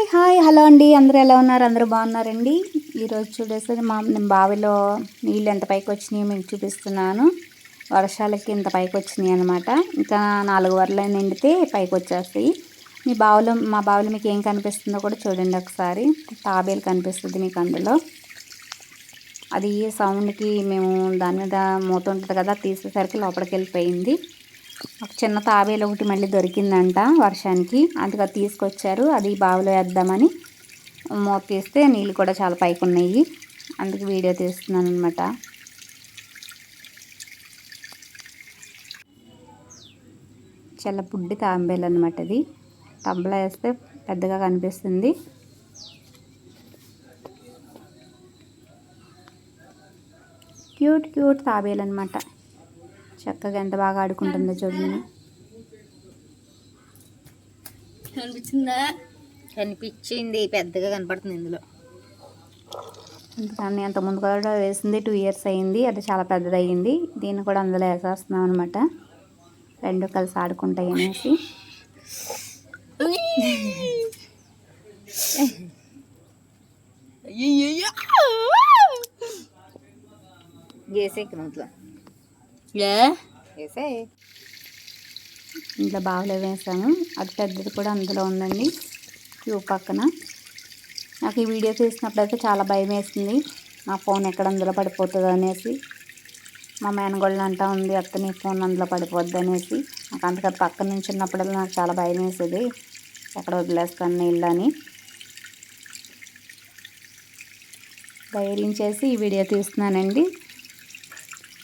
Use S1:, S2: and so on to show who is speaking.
S1: Hi hi. Hello అండి. అందరూ ఎలా ఉన్నారు? అందరూ బాగున్నారండి. ఈరోజు చూడేసరి మా నేను బావిలో నీళ్ళు ఎంత పైకి వచ్చినాయో మీకు చూపిస్తున్నాను. వర్షాలకి ఇంత పైకి వచ్చినాయి అనమాట ఇంకా నాలుగు వరలు నిండితే పైకి వచ్చేస్తాయి మీ బావిలో మా బావిలో మీకు ఏం కనిపిస్తుందో కూడా చూడండి ఒకసారి. తాబేలు కనిపిస్తుంది మీకు అందులో. అది సౌండ్కి మేము దాని మీద మూత ఉంటుంది కదా తీసేసరికి లోపలికి వెళ్ళిపోయింది. ఒక చిన్న తాబేలు ఒకటి మళ్ళీ దొరికిందంట వర్షానికి. అందుకు తీసుకొచ్చారు. అది బావిలో వేద్దామని మూత తీస్తే నీళ్ళు కూడా చాలా పైకి ఉన్నాయి. అందుకు వీడియో తీస్తున్నాను అనమాట చాలా బుడ్డి తాంబేలు అనమాట ఇది టబ్లో వేస్తే పెద్దగా కనిపిస్తుంది. క్యూట్ క్యూట్ తాబేలు అనమాట చక్కగా ఎంత బాగా ఆడుకుంటుందో చూడండి.
S2: కనిపించిందా? కనిపించింది. పెద్దగా కనపడుతుంది ఇందులో.
S1: దాన్ని అంత ముందు కూడా వేసింది. టూ ఇయర్స్ అయింది అది చాలా పెద్దది అయ్యింది దీన్ని కూడా అందులో వేసేస్తున్నాం అనమాట రెండు కలిసి ఆడుకుంటాయి అనేసి
S2: ఏ
S1: వేసే ఇంట్లో బావిలో వేసాము అది పెద్దది కూడా అందులో ఉందండి. క్యూ పక్కన. నాకు ఈ వీడియో తీసినప్పుడు అయితే చాలా భయం వేసింది. నా ఫోన్ ఎక్కడ అందులో పడిపోతుందో అనేసి. మా మేనగోళ్ళని అంటా ఉంది అత్త నీ ఫోన్ అందులో పడిపోద్ది అనేసి. నాకు అందుకని పక్కన నుంచి ఉన్నప్పుడల్లా నాకు చాలా భయం వేసేది. ఎక్కడ వదిలేస్తాను నీళ్ళు అని. ధైర్యం చేసి ఈ వీడియో తీస్తున్నానండి.